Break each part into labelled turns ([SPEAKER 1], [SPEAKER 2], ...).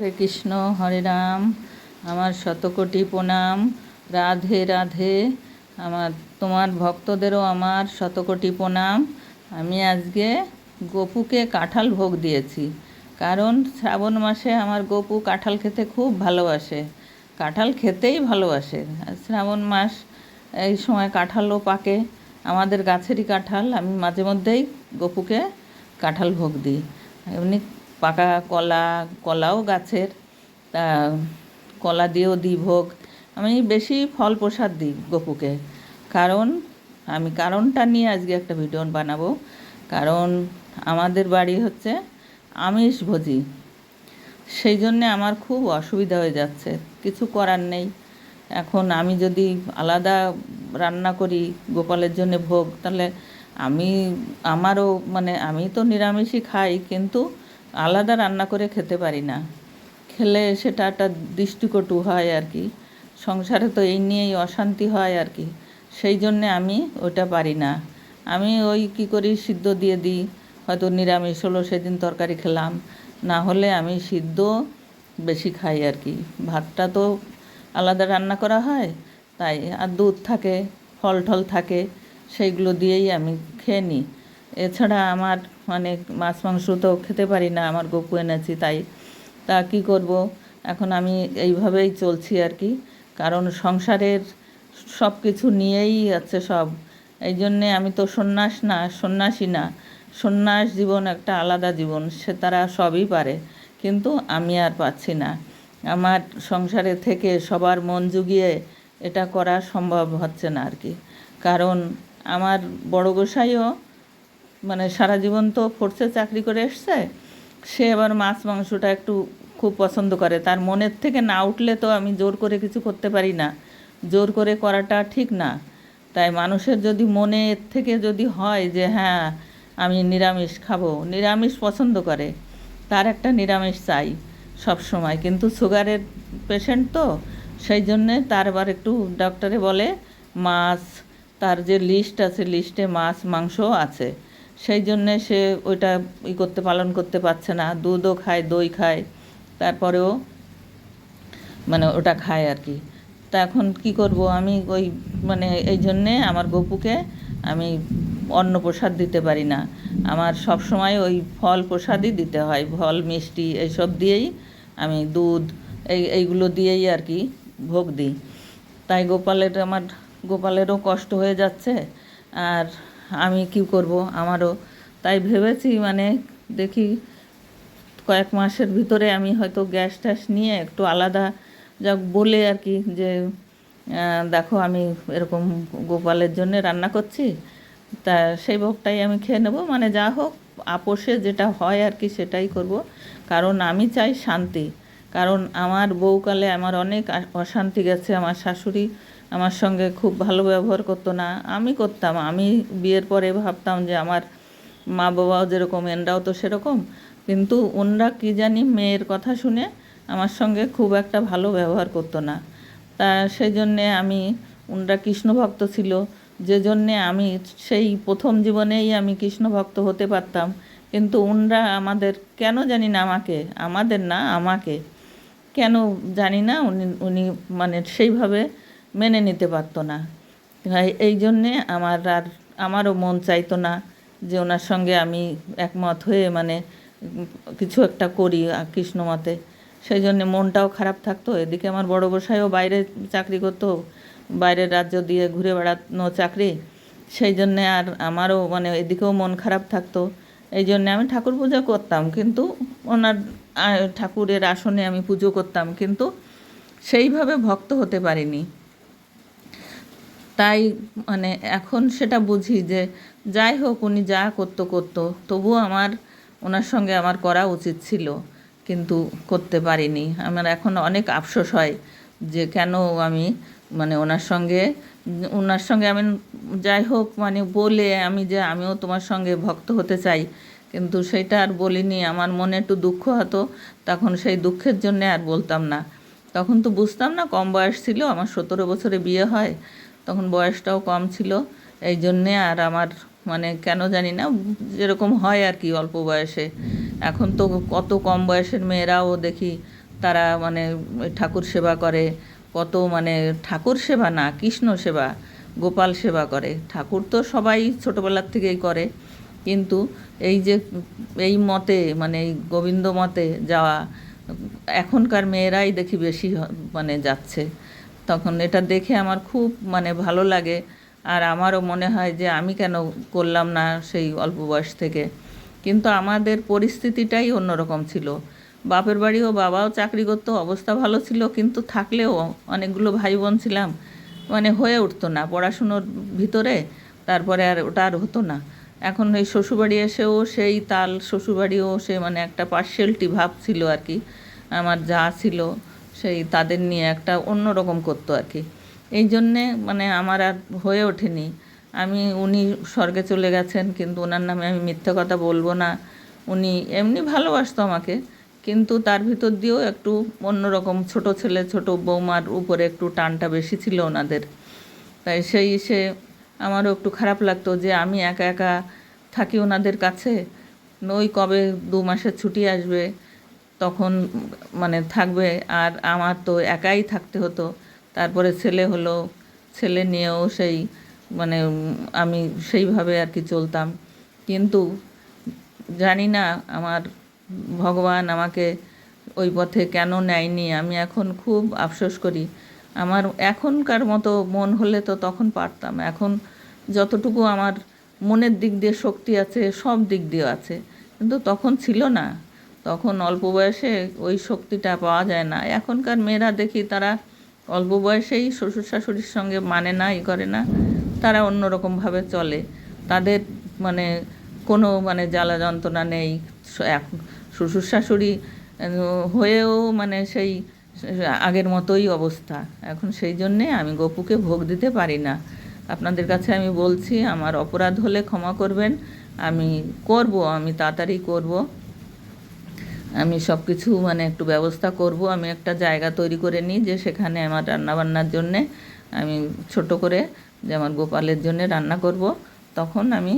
[SPEAKER 1] হরে কৃষ্ণ হরে রাম আমার শতকোটি প্রণাম রাধে রাধে আমার তোমার ভক্তদেরও আমার শতকোটি প্রণাম আমি আজকে গপুকে কাঁঠাল ভোগ দিয়েছি কারণ শ্রাবণ মাসে আমার গপু কাঁঠাল খেতে খুব ভালোবাসে কাঁঠাল খেতেই ভালোবাসে শ্রাবণ মাস এই সময় কাঁঠালও পাকে আমাদের গাছেরই কাঁঠাল আমি মাঝে মধ্যেই গপুকে কাঁঠাল ভোগ দিই এমনি পাকা কলা কলাও গাছের তা কলা দিয়েও দিই ভোগ আমি বেশি ফল প্রসাদ দিই গপুকে কারণ আমি কারণটা নিয়ে আজকে একটা ভিডিও বানাবো কারণ আমাদের বাড়ি হচ্ছে আমিষ ভোজি সেই জন্যে আমার খুব অসুবিধা হয়ে যাচ্ছে কিছু করার নেই এখন আমি যদি আলাদা রান্না করি গোপালের জন্য ভোগ তাহলে আমি আমারও মানে আমি তো নিরামিষই খাই কিন্তু আলাদা রান্না করে খেতে পারি না খেলে সেটা একটা দৃষ্টিকটু হয় আর কি সংসারে তো এই নিয়েই অশান্তি হয় আর কি সেই জন্যে আমি ওটা পারি না আমি ওই কি করি সিদ্ধ দিয়ে দিই হয়তো নিরামিষ হলো সেদিন তরকারি খেলাম না হলে আমি সিদ্ধ বেশি খাই আর কি ভাতটা তো আলাদা রান্না করা হয় তাই আর দুধ থাকে ফল টল থাকে সেইগুলো দিয়েই আমি খেয়ে নিই এছাড়া আমার অনেক মানে মাছ মাংস তো খেতে পারি না আমার গপু এনেছি তাই তা কি করব এখন আমি এইভাবেই চলছি আর কি কারণ সংসারের সব কিছু নিয়েই আছে সব এই জন্যে আমি তো সন্ন্যাস না সন্ন্যাসী না সন্ন্যাস জীবন একটা আলাদা জীবন সে তারা সবই পারে কিন্তু আমি আর পাচ্ছি না আমার সংসারে থেকে সবার মন জুগিয়ে এটা করা সম্ভব হচ্ছে না আর কি কারণ আমার বড় গোসাইও মানে সারা জীবন তো ফোর্সে চাকরি করে এসছে সে এবার মাছ মাংসটা একটু খুব পছন্দ করে তার মনের থেকে না উঠলে তো আমি জোর করে কিছু করতে পারি না জোর করে করাটা ঠিক না তাই মানুষের যদি মনে থেকে যদি হয় যে হ্যাঁ আমি নিরামিষ খাবো নিরামিষ পছন্দ করে তার একটা নিরামিষ চাই সব সময় কিন্তু সুগারের পেশেন্ট তো সেই জন্যে তার আবার একটু ডক্টরে বলে মাছ তার যে লিস্ট আছে লিস্টে মাছ মাংস আছে সেই জন্যে সে ওইটা ই করতে পালন করতে পারছে না দুধও খায় দই খায় তারপরেও মানে ওটা খায় আর কি তা এখন কি করব আমি ওই মানে এই জন্যে আমার গপুকে আমি অন্ন প্রসাদ দিতে পারি না আমার সব সময় ওই ফল প্রসাদই দিতে হয় ফল মিষ্টি এইসব দিয়েই আমি দুধ এই এইগুলো দিয়েই আর কি ভোগ দিই তাই গোপালের আমার গোপালেরও কষ্ট হয়ে যাচ্ছে আর আমি কি করব আমারও তাই ভেবেছি মানে দেখি কয়েক মাসের ভিতরে আমি হয়তো গ্যাস ট্যাস নিয়ে একটু আলাদা যা বলে আর কি যে দেখো আমি এরকম গোপালের জন্য রান্না করছি তা সেই ভোগটাই আমি খেয়ে নেব মানে যা হোক আপোষে যেটা হয় আর কি সেটাই করব কারণ আমি চাই শান্তি কারণ আমার বউকালে আমার অনেক অশান্তি গেছে আমার শাশুড়ি আমার সঙ্গে খুব ভালো ব্যবহার করতো না আমি করতাম আমি বিয়ের পরে ভাবতাম যে আমার মা বাবাও যেরকম এনরাও তো সেরকম কিন্তু ওনরা কী জানি মেয়ের কথা শুনে আমার সঙ্গে খুব একটা ভালো ব্যবহার করতো না তা সেই জন্যে আমি ওনরা কৃষ্ণভক্ত ছিল যে জন্যে আমি সেই প্রথম জীবনেই আমি কৃষ্ণভক্ত হতে পারতাম কিন্তু ওনরা আমাদের কেন জানি না আমাকে আমাদের না আমাকে কেন জানি না উনি উনি মানে সেইভাবে মেনে নিতে পারতো না এই জন্যে আমার আর আমারও মন চাইতো না যে ওনার সঙ্গে আমি একমত হয়ে মানে কিছু একটা করি মতে সেই জন্যে মনটাও খারাপ থাকতো এদিকে আমার বড় বসায়ও বাইরে চাকরি করতো বাইরের রাজ্য দিয়ে ঘুরে বেড়ানো চাকরি সেই জন্যে আর আমারও মানে এদিকেও মন খারাপ থাকতো এই জন্যে আমি ঠাকুর পূজা করতাম কিন্তু ওনার ঠাকুরের আসনে আমি পুজো করতাম কিন্তু সেইভাবে ভক্ত হতে পারিনি তাই মানে এখন সেটা বুঝি যে যাই হোক উনি যা করতো করতো তবুও আমার ওনার সঙ্গে আমার করা উচিত ছিল কিন্তু করতে পারিনি আমার এখন অনেক আফসোস হয় যে কেন আমি মানে ওনার সঙ্গে ওনার সঙ্গে আমি যাই হোক মানে বলে আমি যে আমিও তোমার সঙ্গে ভক্ত হতে চাই কিন্তু সেটা আর বলিনি আমার মনে একটু দুঃখ হতো তখন সেই দুঃখের জন্যে আর বলতাম না তখন তো বুঝতাম না কম বয়স ছিল আমার সতেরো বছরে বিয়ে হয় তখন বয়সটাও কম ছিল এই জন্যে আর আমার মানে কেন জানি না যেরকম হয় আর কি অল্প বয়সে এখন তো কত কম বয়সের মেয়েরাও দেখি তারা মানে ঠাকুর সেবা করে কত মানে ঠাকুর সেবা না কৃষ্ণ সেবা গোপাল সেবা করে ঠাকুর তো সবাই ছোটোবেলার থেকেই করে কিন্তু এই যে এই মতে মানে এই গোবিন্দ মতে যাওয়া এখনকার মেয়েরাই দেখি বেশি মানে যাচ্ছে তখন এটা দেখে আমার খুব মানে ভালো লাগে আর আমারও মনে হয় যে আমি কেন করলাম না সেই অল্প বয়স থেকে কিন্তু আমাদের পরিস্থিতিটাই অন্যরকম ছিল বাপের বাড়িও বাবাও চাকরি করতো অবস্থা ভালো ছিল কিন্তু থাকলেও অনেকগুলো ভাই বোন ছিলাম মানে হয়ে উঠতো না পড়াশুনোর ভিতরে তারপরে আর ওটা আর হতো না এখন এই শ্বশুরবাড়ি এসেও সেই তাল শ্বশুরবাড়িও সে মানে একটা পার্সেলটি ভাব ছিল আর কি আমার যা ছিল সেই তাদের নিয়ে একটা অন্য রকম করতো আর কি এই জন্যে মানে আমার আর হয়ে ওঠেনি আমি উনি স্বর্গে চলে গেছেন কিন্তু ওনার নামে আমি মিথ্যা কথা বলবো না উনি এমনি ভালোবাসতো আমাকে কিন্তু তার ভিতর দিয়েও একটু অন্যরকম ছোট ছেলে ছোট বৌমার উপরে একটু টানটা বেশি ছিল ওনাদের তাই সেই সে আমারও একটু খারাপ লাগতো যে আমি একা একা থাকি ওনাদের কাছে ওই কবে দু মাসের ছুটি আসবে তখন মানে থাকবে আর আমার তো একাই থাকতে হতো তারপরে ছেলে হলো ছেলে নিয়েও সেই মানে আমি সেইভাবে আর কি চলতাম কিন্তু জানি না আমার ভগবান আমাকে ওই পথে কেন নেয়নি আমি এখন খুব আফসোস করি আমার এখনকার মতো মন হলে তো তখন পারতাম এখন যতটুকু আমার মনের দিক দিয়ে শক্তি আছে সব দিক দিয়ে আছে কিন্তু তখন ছিল না তখন অল্প বয়সে ওই শক্তিটা পাওয়া যায় না এখনকার মেয়েরা দেখি তারা অল্প বয়সেই শ্বশুর শাশুড়ির সঙ্গে মানে না ই করে না তারা অন্যরকমভাবে চলে তাদের মানে কোনো মানে জ্বালা যন্ত্রণা নেই এখন শ্বশুর শাশুড়ি হয়েও মানে সেই আগের মতোই অবস্থা এখন সেই জন্যে আমি গপুকে ভোগ দিতে পারি না আপনাদের কাছে আমি বলছি আমার অপরাধ হলে ক্ষমা করবেন আমি করব আমি তাড়াতাড়ি করব আমি সব কিছু মানে একটু ব্যবস্থা করব আমি একটা জায়গা তৈরি করে নিই যে সেখানে আমার রান্নাবান্নার জন্যে আমি ছোট করে যে আমার গোপালের জন্য রান্না করব তখন আমি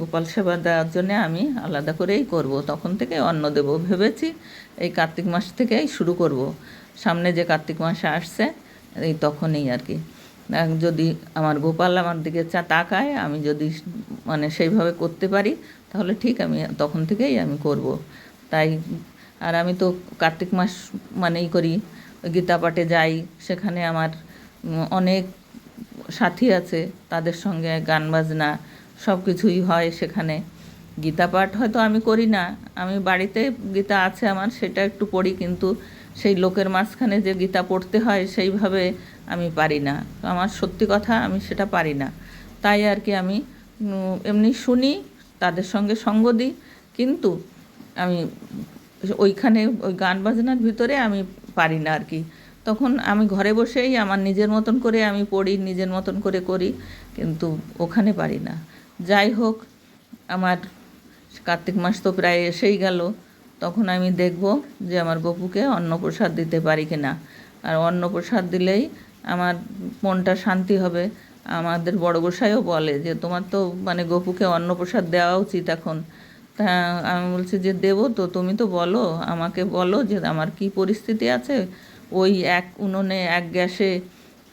[SPEAKER 1] গোপাল সেবা দেওয়ার জন্য আমি আলাদা করেই করব তখন থেকে অন্ন দেব ভেবেছি এই কার্তিক মাস থেকেই শুরু করব সামনে যে কার্তিক মাসে আসছে এই তখনই আর কি যদি আমার গোপাল আমার দিকে চা তাকায় আমি যদি মানে সেইভাবে করতে পারি তাহলে ঠিক আমি তখন থেকেই আমি করব তাই আর আমি তো কার্তিক মাস মানেই করি গীতা পাঠে যাই সেখানে আমার অনেক সাথী আছে তাদের সঙ্গে গান বাজনা সব কিছুই হয় সেখানে গীতা পাঠ হয়তো আমি করি না আমি বাড়িতে গীতা আছে আমার সেটা একটু পড়ি কিন্তু সেই লোকের মাঝখানে যে গীতা পড়তে হয় সেইভাবে আমি পারি না আমার সত্যি কথা আমি সেটা পারি না তাই আর কি আমি এমনি শুনি তাদের সঙ্গে সঙ্গ দিই কিন্তু আমি ওইখানে ওই গান বাজনার ভিতরে আমি পারি না আর কি তখন আমি ঘরে বসেই আমার নিজের মতন করে আমি পড়ি নিজের মতন করে করি কিন্তু ওখানে পারি না যাই হোক আমার কার্তিক মাস তো প্রায় এসেই গেল তখন আমি দেখব যে আমার গপুকে অন্নপ্রসাদ দিতে পারি কি না আর অন্নপ্রসাদ দিলেই আমার মনটা শান্তি হবে আমাদের বড় গোসাইও বলে যে তোমার তো মানে গপুকে অন্নপ্রসাদ দেওয়া উচিত এখন তা হ্যাঁ, আমি বলছি যে দেবো তো তুমি তো বলো আমাকে বলো যে আমার কি পরিস্থিতি আছে ওই এক উনুনে এক গ্যাসে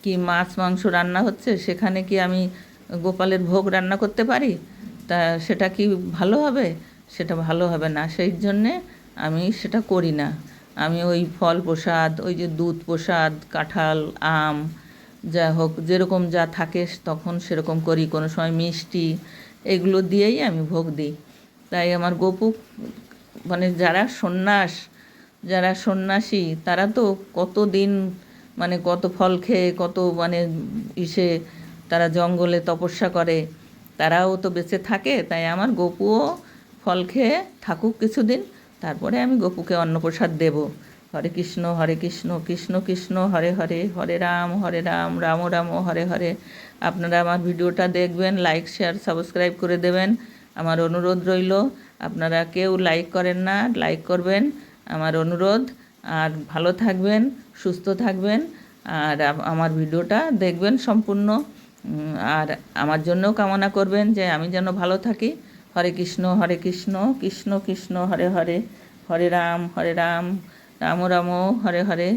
[SPEAKER 1] কি মাছ মাংস রান্না হচ্ছে সেখানে কি আমি গোপালের ভোগ রান্না করতে পারি তা সেটা কি ভালো হবে সেটা ভালো হবে না সেই জন্যে আমি সেটা করি না আমি ওই ফল প্রসাদ ওই যে দুধ প্রসাদ কাঁঠাল আম যা হোক যেরকম যা থাকে তখন সেরকম করি কোনো সময় মিষ্টি এগুলো দিয়েই আমি ভোগ দিই তাই আমার গোপু মানে যারা সন্ন্যাস যারা সন্ন্যাসী তারা তো কত দিন মানে কত ফল খেয়ে কত মানে ইসে তারা জঙ্গলে তপস্যা করে তারাও তো বেঁচে থাকে তাই আমার গপুও ফল খেয়ে থাকুক কিছুদিন তারপরে আমি গপুকে অন্নপ্রসাদ দেব হরে কৃষ্ণ হরে কৃষ্ণ কৃষ্ণ কৃষ্ণ হরে হরে হরে রাম হরে রাম রাম রাম হরে হরে আপনারা আমার ভিডিওটা দেখবেন লাইক শেয়ার সাবস্ক্রাইব করে দেবেন আমার অনুরোধ রইল আপনারা কেউ লাইক করেন না লাইক করবেন আমার অনুরোধ আর ভালো থাকবেন সুস্থ থাকবেন আর আমার ভিডিওটা দেখবেন সম্পূর্ণ আর আমার জন্যও কামনা করবেন যে আমি যেন ভালো থাকি হরে কৃষ্ণ হরে কৃষ্ণ কৃষ্ণ কৃষ্ণ হরে হরে হরে রাম হরে রাম রাম রাম হরে হরে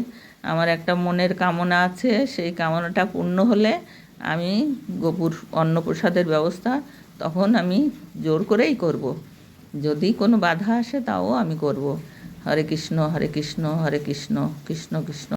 [SPEAKER 1] আমার একটা মনের কামনা আছে সেই কামনাটা পূর্ণ হলে আমি গোপুর অন্নপ্রসাদের ব্যবস্থা তখন আমি জোর করেই করব। যদি কোনো বাধা আসে তাও আমি করব। হরে কৃষ্ণ হরে কৃষ্ণ হরে কৃষ্ণ কৃষ্ণ কৃষ্ণ